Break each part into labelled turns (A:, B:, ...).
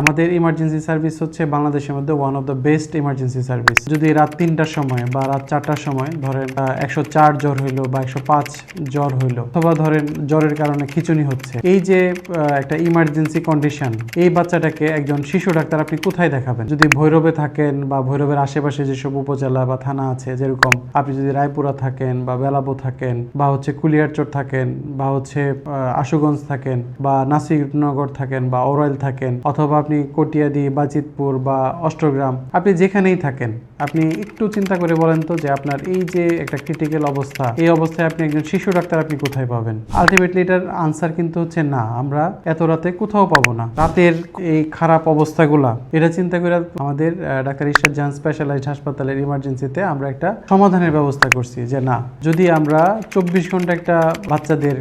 A: আমাদের emergency service হচ্ছে বাংলাদেশের মধ্যে one of the best emergency service যদি রাত তিনটার সময় বা রাত চারটার সময় ধরেন একশো চার জ্বর হইল বা একশো পাঁচ জ্বর হইল, অথবা ধরেন জ্বরের কারণে খিচুনি হচ্ছে, এই যে একটা ইমার্জেন্সি কন্ডিশন এই বাচ্চাটাকে একজন শিশু ডাক্তার আপনি কোথায় দেখাবেন? যদি ভৈরবে থাকেন বা ভৈরবের আশেপাশে যেসব উপজেলা বা থানা আছে, যেরকম আপনি যদি রায়পুরা থাকেন বা বেলাবো থাকেন, বা হচ্ছে কুলিয়ারচর থাকেন, বা হচ্ছে আশুগঞ্জ থাকেন, বা নাসিরনগর থাকেন, বা ওরাইল থাকেন, অথবা আপনি কটিয়াদি, বাজিতপুর বা অষ্টগ্রাম, আপনি যেখানেই থাকেন, আপনি একটু চিন্তা করে বলেন তো যে আপনার এই যে একটা ক্রিটিক্যাল অবস্থা, এই অবস্থায় আপনি একজন শিশু ডাক্তার আপনি কোথায় পাবেন? আলটিমেটলি এটার আনসার কিন্তু হচ্ছে না, আমরা এত রাতে কোথাও পাবো না। রাতের এই খারাপ অবস্থাগুলা, এটা চিন্তা করে আমাদের ডাক্তার ঈশ্বর জাহান স্পেশালাইজড হাসপাতালের ইমার্জেন্সিতে আমরা একটা সমাধানের ব্যবস্থা করছি যে না, যদি আমরা চব্বিশ ঘণ্টা একটা বাচ্চাদের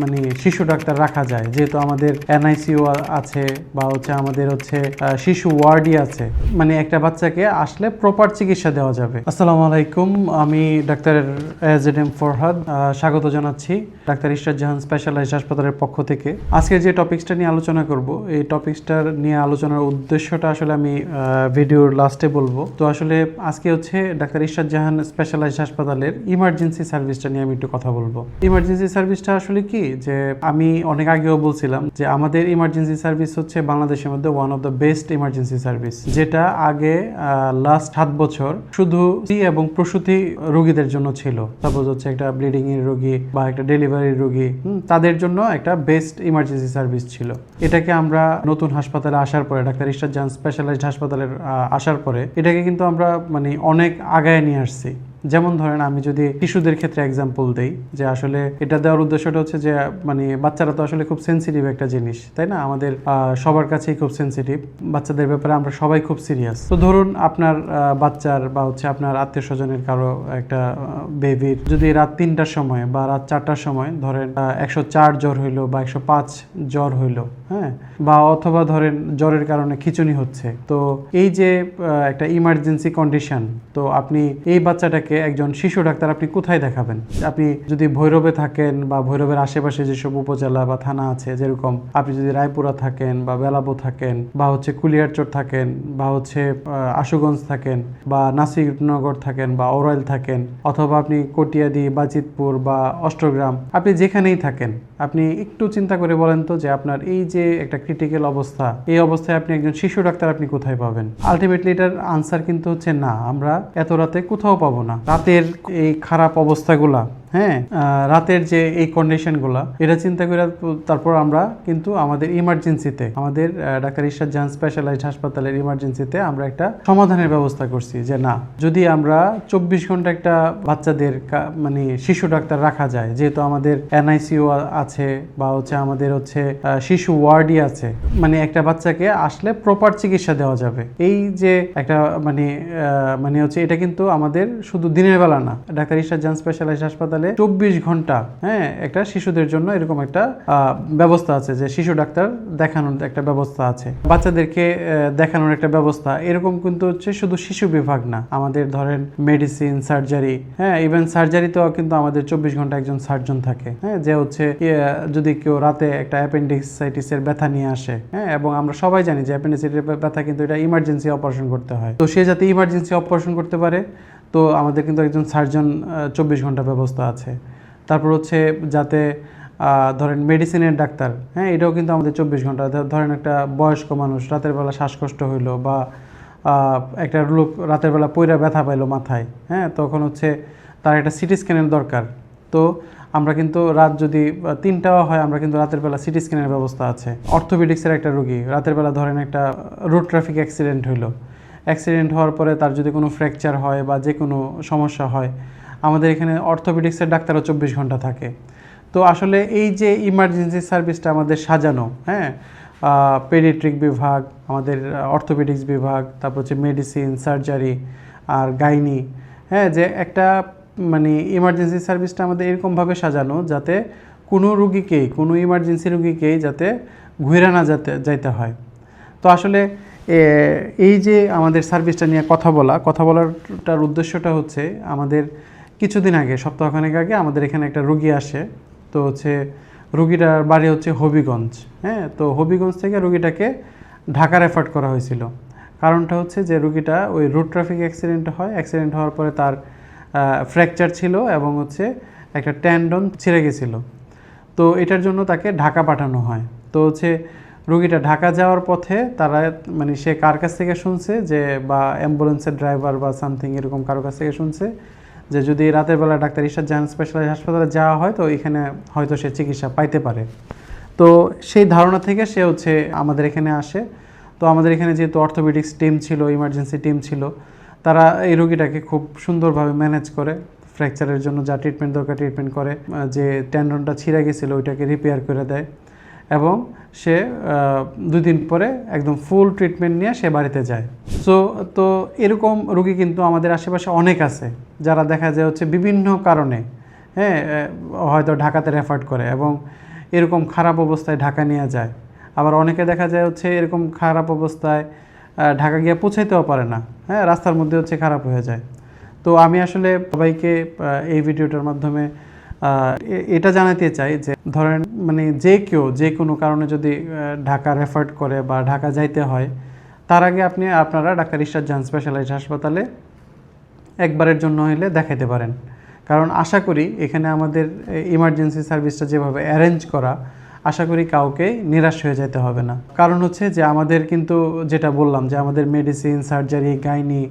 A: মানে শিশু ডাক্তার রাখা যায়, যেহেতু আমাদের এনআইসিউ আছে বা হচ্ছে আমাদের হচ্ছে আহ, শিশু ওয়ার্ডই আছে। মানে একটা বাচ্চাকে আসলে প্রপার চিকিৎসা দেওয়া যাবে। আসসালামু আলাইকুম আমি ডাক্তার এজেড এম ফরহাদ স্বাগত জানাচ্ছি ডাক্তার ঈশ্বর জাহান স্পেশালাইজড হাসপাতালের পক্ষ থেকে। আজকে যে টপিক্সটা নিয়ে আলোচনা করব এই টপিক্সটার নিয়ে আলোচনার উদ্দেশ্যটা আসলে আমি ভিডিওর লাস্টে বলব। তো আসলে আজকে হচ্ছে ডাক্তার ঈশ্বর জাহান স্পেশালাইজড হাসপাতালের ইমার্জেন্সি সার্ভিসটা নিয়ে আমি একটু কথা বলব। ইমার্জেন্সি সার্ভিসটা আসলে কি? যে আমি অনেক আগেও বলছিলাম যে আমাদের ইমার্জেন্সি সার্ভিস হচ্ছে বাংলাদেশের মধ্যে one of the best emergency service যেটা আগে লাস্ট সাত বছর শুধু এবং প্রসূতি রোগীদের জন্য ছিল। সাপোজ হচ্ছে একটা ব্লিডিং এর রোগী বা একটা ডেলিভারি রোগী তাদের জন্য একটা বেস্ট ইমার্জেন্সি সার্ভিস ছিল। এটাকে আমরা নতুন হাসপাতালে আসার পরে, ডাক্তার ইস্টার জান স্পেশালাইজড হাসপাতালের আসার পরে, এটাকে কিন্তু আমরা মানে অনেক আগায় নিয়ে আসছি। যেমন ধরেন আমি যদি শিশুদের ক্ষেত্রে এক্সাম্পল দেই, যে আসলে এটা দেওয়ার উদ্দেশ্যটা হচ্ছে যে মানে বাচ্চারা তো আসলে খুব সেন্সিটিভ একটা জিনিস, তাই না? আমাদের সবার কাছেই খুব সেন্সিটিভ বাচ্চাদের ব্যাপারে আমরা সবাই খুব সিরিয়াস তো ধরুন আপনার বাচ্চার বা হচ্ছে আপনার আত্মীয় স্বজনের কারও একটা বেবির যদি রাত তিনটার সময় বা রাত চারটার সময় ধরেন একশো চার জ্বর হইল বা একশো পাঁচ জ্বর হইল হ্যাঁ? বা অথবা ধরেন জ্বরের কারণে খিচুনি হচ্ছে। তো এই যে একটা ইমার্জেন্সি কন্ডিশন তো আপনি এই বাচ্চাটাকে একজন শিশু ডাক্তার আপনি কোথায় দেখাবেন? আপনি যদি ভৈরবে থাকেন বা ভৈরবের আশেপাশে যেসব উপজেলা বা থানা আছে, যেরকম আপনি যদি রায়পুরা থাকেন বা বেলাবো থাকেন বা হচ্ছে কুলিয়ারচর থাকেন বা হচ্ছে আশুগঞ্জ থাকেন বা নাসিরনগর থাকেন বা ওরাইল থাকেন অথবা আপনি কটিয়াদি, বাজিতপুর বা অষ্টগ্রাম, আপনি যেখানেই থাকেন, আপনি একটু চিন্তা করে বলেন তো যে আপনার এই যে একটা ক্রিটিক্যাল অবস্থা, এই অবস্থায় আপনি একজন শিশু ডাক্তার আপনি কোথায় পাবেন? আলটিমেটলি এটার আনসার কিন্তু হচ্ছে না। আমরা এত রাতে কোথাও পাবো না। রাতের এই খারাপ অবস্থাগুলা হ্যাঁ রাতের যে এই কন্ডিশনগুলা এটা চিন্তা করে তারপর আমরা কিন্তু আমাদের ইমার্জেন্সিতে আমাদের ডাক্তার ঈশ্বর জাহান স্পেশালাইজড হাসপাতালের ইমার্জেন্সিতে আমরা একটা সমাধানের ব্যবস্থা করছি যে না, যদি আমরা চব্বিশ ঘণ্টা একটা বাচ্চাদের মানে শিশু ডাক্তার রাখা যায়, যেহেতু আমাদের এনআইসিউ আছে বা হচ্ছে আমাদের হচ্ছে শিশু ওয়ার্ডই আছে মানে একটা বাচ্চাকে আসলে প্রপার চিকিৎসা দেওয়া যাবে। এই যে একটা মানে মানে হচ্ছে এটা কিন্তু আমাদের শুধু দিনের বেলা না, ডাক্তার ঈশ্বর জাহান স্পেশালাইজড হাসপাতালে চব্বিশ ঘণ্টা হ্যাঁ একটা শিশুদের জন্য এরকম একটা ব্যবস্থা আছে যে শিশু ডাক্তার দেখানোর একটা ব্যবস্থা আছে। বাচ্চাদেরকে দেখানোর একটা ব্যবস্থা। এরকম কিন্তু হচ্ছে শুধু শিশু বিভাগ না, আমাদের ধরেন মেডিসিন সার্জারি হ্যাঁ ইভেন সার্জারিতেও কিন্তু আমাদের চব্বিশ ঘণ্টা একজন সার্জন থাকে হ্যাঁ যে হচ্ছে যদি কেউ রাতে একটা অ্যাপেন্ডিক্সাইটিসের ব্যথা নিয়ে আসে হ্যাঁ এবং আমরা সবাই জানি যে অ্যাপেন্ডিসাইটিস ব্যথা কিন্তু এটা ইমার্জেন্সি অপারেশন করতে হয়। তো সে যাতে ইমার্জেন্সি অপারেশন করতে পারে তো আমাদের কিন্তু একজন সার্জন চব্বিশ ঘণ্টা ব্যবস্থা আছে। তারপর হচ্ছে যাতে ধরেন মেডিসিনের ডাক্তার হ্যাঁ এটাও কিন্তু আমাদের চব্বিশ ঘণ্টা ধরেন একটা বয়স্ক মানুষ রাতের বেলা শ্বাসকষ্ট হইল বা একটা লোক রাতের বেলা পইরা ব্যথা পাইলো মাথায় হ্যাঁ তখন হচ্ছে তার একটা সিটি স্ক্যানের দরকার। তো আমরা কিন্তু রাত যদি তিনটাও হয়, আমরা কিন্তু রাতের বেলা সিটি স্ক্যানের ব্যবস্থা আছে। অর্থোপেডিক্সের একটা রুগী, রাতের বেলা ধরেন একটা রোড ট্রাফিক অ্যাক্সিডেন্ট হইল অ্যাক্সিডেন্ট হওয়ার পরে তার যদি কোনো ফ্র্যাকচার হয় বা যে কোনো সমস্যা হয়, আমাদের এখানে অর্থোপেডিক্সের ডাক্তারও চব্বিশ ঘণ্টা থাকে। তো আসলে এই যে ইমার্জেন্সি সার্ভিসটা আমাদের সাজানো হ্যাঁ পেডিট্রিক বিভাগ, আমাদের অর্থোপেডিক্স বিভাগ, তারপর হচ্ছে মেডিসিন সার্জারি আর গাইনি হ্যাঁ যে একটা মানে ইমার্জেন্সি সার্ভিসটা আমাদের এরকমভাবে সাজানো যাতে কোনো রুগীকেই, কোনো ইমার্জেন্সি রুগীকেই যাতে ঘুরে না যেতে, যাইতে হয়। তো আসলে এই যে আমাদের সার্ভিসটা নিয়ে কথা বলা, কথা বলাটার উদ্দেশ্যটা হচ্ছে আমাদের কিছুদিন আগে, সপ্তাহখানেক আগে আমাদের এখানে একটা রুগী আসে, তো হচ্ছে রুগীটার বাড়ি হচ্ছে হবিগঞ্জ হ্যাঁ? তো হবিগঞ্জ থেকে রুগীটাকে ঢাকা রেফার করা হয়েছিল। কারণটা হচ্ছে যে রুগীটা ওই রোড ট্রাফিক অ্যাক্সিডেন্ট হয় অ্যাক্সিডেন্ট হওয়ার পরে তার ফ্র্যাকচার ছিল এবং হচ্ছে একটা ট্যান্ডন ছিঁড়ে গেছিল। তো এটার জন্য তাকে ঢাকা পাঠানো হয়। তো হচ্ছে রুগীটা ঢাকা যাওয়ার পথে তারা মানে সে কার কাছ থেকে শুনছে যে, বা অ্যাম্বুলেন্সের ড্রাইভার বা সামথিং এরকম কারও কাছ থেকে শুনছে যে, যদি রাতের বেলা ডাক্তার ইশাদ জাহান স্পেশালাইজ হাসপাতালে যাওয়া হয় তো এখানে হয়তো সে চিকিৎসা পাইতে পারে। তো সেই ধারণা থেকে সে হচ্ছে আমাদের এখানে আসে। তো আমাদের এখানে যেহেতু অর্থোপেডিক্স টিম ছিল ইমার্জেন্সি টিম ছিল, তারা এই রোগীটাকে খুব সুন্দরভাবে ম্যানেজ করে ফ্র্যাকচারের জন্য যা ট্রিটমেন্ট দরকার ট্রিটমেন্ট করে, যে ট্যান্ডনটা ছিঁড়ে গেছিল ওইটাকে রিপেয়ার করে দেয়। এবং সে দুই দিন পরে একদম ফুল ট্রিটমেন্ট নিয়ে সে বাড়িতে যায়। সো তো এরকম রোগী কিন্তু আমাদের আশেপাশে অনেক আছে, যারা দেখা যায় হচ্ছে বিভিন্ন কারণে হ্যাঁ হয়তো ঢাকাতে রেফার করে এবং এরকম খারাপ অবস্থায় ঢাকা নিয়ে যায়। আবার অনেকে দেখা যায় হচ্ছে এরকম খারাপ অবস্থায় ঢাকা গিয়ে পৌঁছাইতেও পারে না হ্যাঁ রাস্তার মধ্যে হচ্ছে খারাপ হয়ে যায়। তো আমি আসলে সবাইকে এই ভিডিওটার মাধ্যমে এটা জানাতে চাই যে ধরেন মানে যে কেউ, যে কোনো কারণে যদি ঢাকা রেফার করে বা ঢাকা যাইতে হয়, তার আগে আপনি, আপনারা ডাক্তার ইশাদ জাহান স্পেশালাইজড হাসপাতালে একবারের জন্য হইলে দেখাইতে পারেন। কারণ আশা করি এখানে আমাদের ইমার্জেন্সি সার্ভিসটা যেভাবে অ্যারেঞ্জ করা, আশা করি কাউকে নিরাশ হয়ে যেতে হবে না। কারণ হচ্ছে যে আমাদের কিন্তু যেটা বললাম যে আমাদের medicine surgery gynae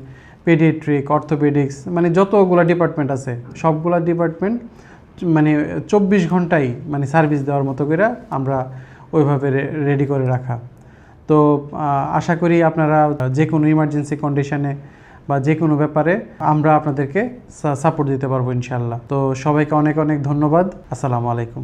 A: paediatric orthopaedics মানে যতগুলো ডিপার্টমেন্ট আছে, সবগুলা ডিপার্টমেন্ট মানে চব্বিশ ঘন্টাই মানে সার্ভিস দেওয়ার মতো করে আমরা ওইভাবে রেডি করে রাখা। তো আশা করি আপনারা যে কোনো ইমার্জেন্সি কন্ডিশনে বা যে কোনো ব্যাপারে আমরা আপনাদেরকে সাপোর্ট দিতে পারব ইনশাল্লাহ তো সবাইকে অনেক অনেক ধন্যবাদ। আসসালামু আলাইকুম।